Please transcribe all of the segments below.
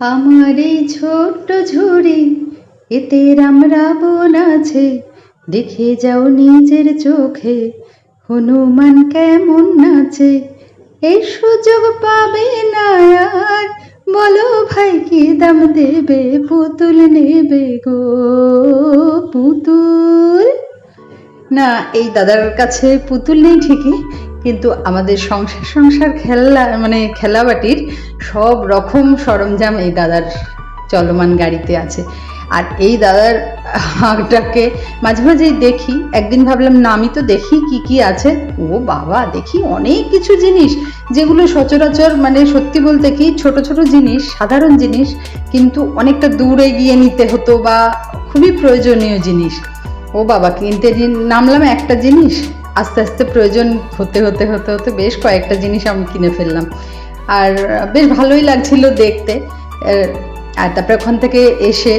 আমার এই ছোট্ট ঝুড়ি, এতে রাম রাবণ আছে। দেখে যাও নিজের চোখে, হনুমান কেমন নাচে। এই সুযোগ পাবে না আর, বলো ভাই কি দাম দেবে, পুতুল নেবে গো পুতুল। না, এই দাদার কাছে পুতুল নেই ঠিকই কিন্তু আমাদের সংসার সংসার খেলা মানে খেলাবাটির সব রকম সরঞ্জাম এই দাদার চলমান গাড়িতে আছে। আর এই দাদার হাঁকটাকে মাঝে মাঝেই দেখি, একদিন ভাবলাম, না, আমি তো দেখি কি কি আছে। ও বাবা, দেখি অনেক কিছু জিনিস, যেগুলো সচরাচর মানে সত্যি বলতে কি, ছোট ছোট জিনিস, সাধারণ জিনিস, কিন্তু অনেকটা দূরে গিয়ে নিতে হতো বা খুবই প্রয়োজনীয় জিনিস। ও বাবা, কিনতে নামলাম একটা জিনিস। আস্তে আস্তে প্রয়োজন হতে হতে হতে হতে বেশ কয়েকটা জিনিস আমি কিনে ফেললাম। আর বেশ ভালোই লাগছিল দেখতে। আর তারপরে ওখান থেকে এসে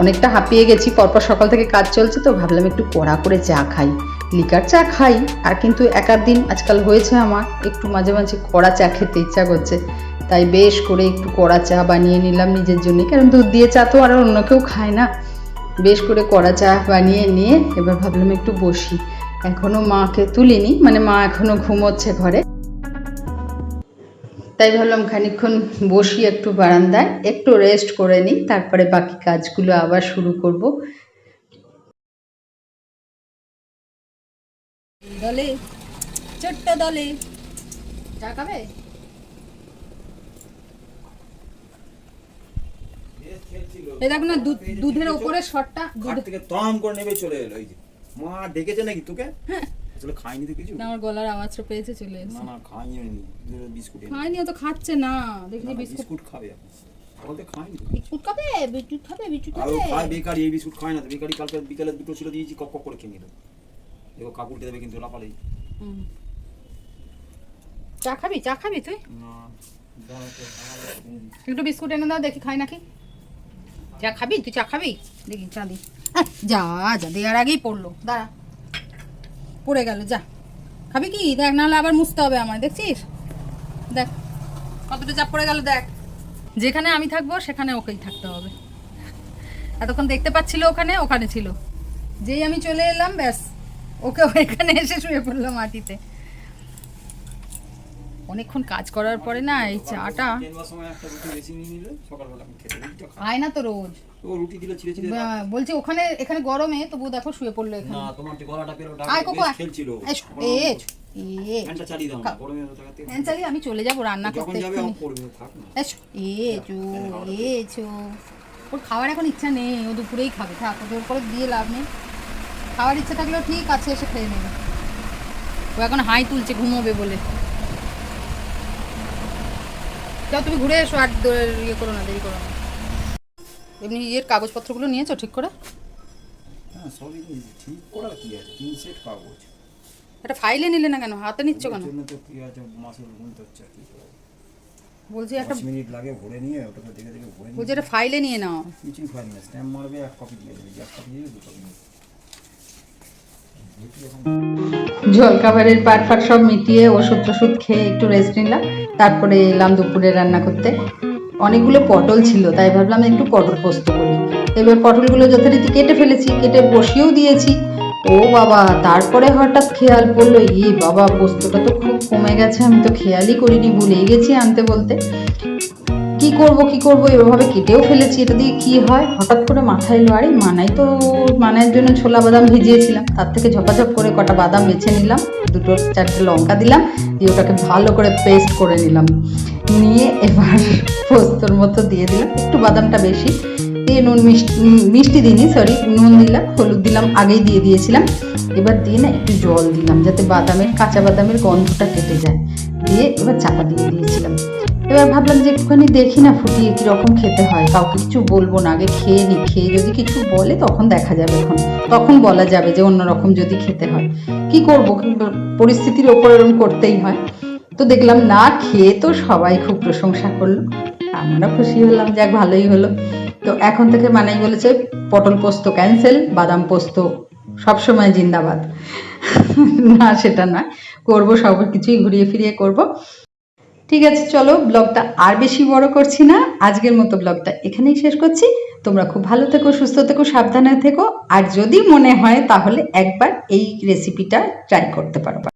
অনেকটা হাঁপিয়ে গেছি। পরপর সকাল থেকে কাজ চলছে তো ভাবলাম একটু কড়া করে চা খাই। লিকার চা খাই, আর কিন্তু একার দিন আজকাল হয়েছে আমার একটু মাঝে মাঝে কড়া চা খেতে ইচ্ছা করছে। তাই বেশ করে একটু কড়া চা বানিয়ে নিলাম নিজের জন্যে কারণ দুধ দিয়ে চা তো আর অন্য কেউ খায় না। বেশ করে কড়া চা বানিয়ে নিয়ে এবার ভাবলাম একটু বসি। এখনও মাকে তুলিনি মানে মা এখনও ঘুমোচ্ছে ঘরে। তাই ভাবলাম খানিকক্ষণ বসি একটু বারান্দায় একটু রেস্ট করে নিই তারপরে বাকি কাজগুলো আবার শুরু করব। দলে ছোট্ট দলে। চা খাবে? এই দেখ না দুধ দুধের ওপরে শটটা খাট থেকে তম করে নেবে চলে এলো এই যে। মা ডেকেছে নাকি তোকে? আসলে খাইনি তো কিছু। না আমার গলার আওয়াজটা পেয়েছে চলে না এসেছে। না খাইনি আমি। বিস্কুট খায়নি তো খাচ্ছে না। দেখি না, না, বিস্কুট খাবে সকাল খাইনি। বিস্কুট খাবে? বিস্কুট খাবে বিস্কুট আর খাবে? খায় বেকারি এই বিস্কুট খায় না। বেকারি কালকে বিকালে দুটো ছিল দিয়েছি কক কক করে খেয়ে নিল। দেখো কাকুরকে দেবে কিন্তু লাপালেই হুম। চা খাবি? চা খাবি তুই? না একটু বিস্কুট এনে দাও দেখি খাই নাকি। চা খাবি? তুই চা খাবি? দেখি চা দি। আহ, যা যা, দেওয়ার আগেই পড়ল। দাঁড়া। পড়ে গেল, যা। খাবি কি? দেখ, নাহলে আবার মুছতে হবে আমার দেখছিস? দেখ, কতটা চাপ পড়ে গেল, দেখ। যেখানে আমি থাকব, সেখানে ওকেই থাকতে হবে। এতক্ষণ দেখতে পাচ্ছিল ওখানে ওখানে ছিল। যেই আমি চলে এলাম, ব্যাস ওকে এখানে এসে শুয়ে পড়ল মাটিতে। অনেকক্ষণ কাজ করার পরে না এই চাটা খায় না তো রোজ? বলছি ওখানে এখানে গরমে তবু দেখো শুয়ে পড়ল এখানে। আমি চলে যাব রান্না করতে ওর খাওয়ার এখন ইচ্ছা নেই ও দুপুরেই খাবে থাক ওর করে দিয়ে লাভ নেই। খাওয়ার ইচ্ছা থাকলেও ঠিক আছে এসে খেয়ে নেবে। ও এখন হাই তুলছে ঘুমোবে বলে। যাও তুমি ঘুরে এসো আর ইয়ে করো না দেরি করো না। এমনি ইয়ের কাগজপত্রগুলো নিয়েছো ঠিক করে? হ্যাঁ সবই নিয়েছি। ঠিক করার কি আছে? তিন সেট কাগজ। একটা ফাইলে নিলে না কেন? হাতে নিচ্ছ কেন? জন্য তো কি আছে? মাসের গুনতে হচ্ছে কি। বলছি একটা মিনিট লাগে ভরে নিয়ে ওটাকে দেখে দেখে ভরে বলছি নিয়ে একটা ফাইলে নিয়ে নাও। কিছুই ফাইল না স্ট্যাম্প মারবে এক কপি দিয়ে দেবে। এক কপি দিয়ে দু কপি জলখাবারের পাট ফাট সব মিটিয়ে ওষুধ টষুধ খেয়ে একটু রেস্ট নিলাম। তারপরে এলাম দুপুরে রান্না করতে। অনেকগুলো পটল ছিল, তাই ভাবলাম একটু পটল পোস্ত করি। এবার পটলগুলো যথারীতি কেটে ফেলেছি, কেটে বসিয়েও দিয়েছি। ও বাবা, তারপরে হঠাৎ খেয়াল পড়ল ই বাবা, পোস্তটা তো খুব কমে গেছে, আমি তো খেয়ালই করিনি, ভুলেই গেছি আনতে বলতে। কি করব কি করব, এভাবে কেটেও ফেলেছি। এটা দিয়ে কি হয়? হঠাৎ করে মাথায় এলো আরে মানাই তো মানাইয়ের জন্য ছোলা বাদাম ভিজিয়েছিলাম। তার থেকে ঝপাঝপ করে কটা বাদাম বেছে নিলাম, দুটো চারটে লঙ্কা দিলাম, দিয়ে ওটাকে ভালো করে পেস্ট করে নিলাম। নিয়ে এবার পোস্তর মতো দিয়ে দিলাম। একটু বাদামটা বেশি দিয়ে নুন মিষ্টি মিষ্টি দিইনি সরি নুন দিলাম, হলুদ দিলাম, আগেই দিয়ে দিয়েছিলাম। এবার দিয়ে না একটু জল দিলাম, যাতে বাদামের, কাঁচা বাদামের গন্ধটা কেটে যায়। দিয়ে এবার চাপা দিয়ে দিয়েছিলাম। এবার ভাবলাম যে একটুখানি দেখি না ফুটিয়ে কীরকম খেতে হয়। কাউকে কিছু বলব না, আগে খেয়ে নি। খেয়ে যদি কিছু বলে, তখন দেখা যাবে এখন। তখন বলা যাবে যে অন্যরকম যদি খেতে হয়। কি করব? পরিস্থিতির ওপর এরকম করতেই হয়। তো দেখলাম, না খেয়ে তো সবাই খুব প্রশংসা করল। আমরা খুশি হলাম, যাক ভালোই হলো। তো এখন থেকে মানাই বলেছে পটল পোস্ত ক্যান্সেল বাদাম পোস্ত সবসময় জিন্দাবাদ। না, সেটা নয়। করব, সব কিছুই ঘুরিয়ে ফিরিয়ে করব। ঠিক আছে, চলো ব্লগটা আর বেশি বড় করছি না। আজকের মতো ব্লগটা এখানেই শেষ করছি। তোমরা খুব ভালো থেকো, সুস্থ থেকো, সাবধানে থেকো। আর যদি মনে হয়, তাহলে একবার এই রেসিপিটা ট্রাই করতে পারো।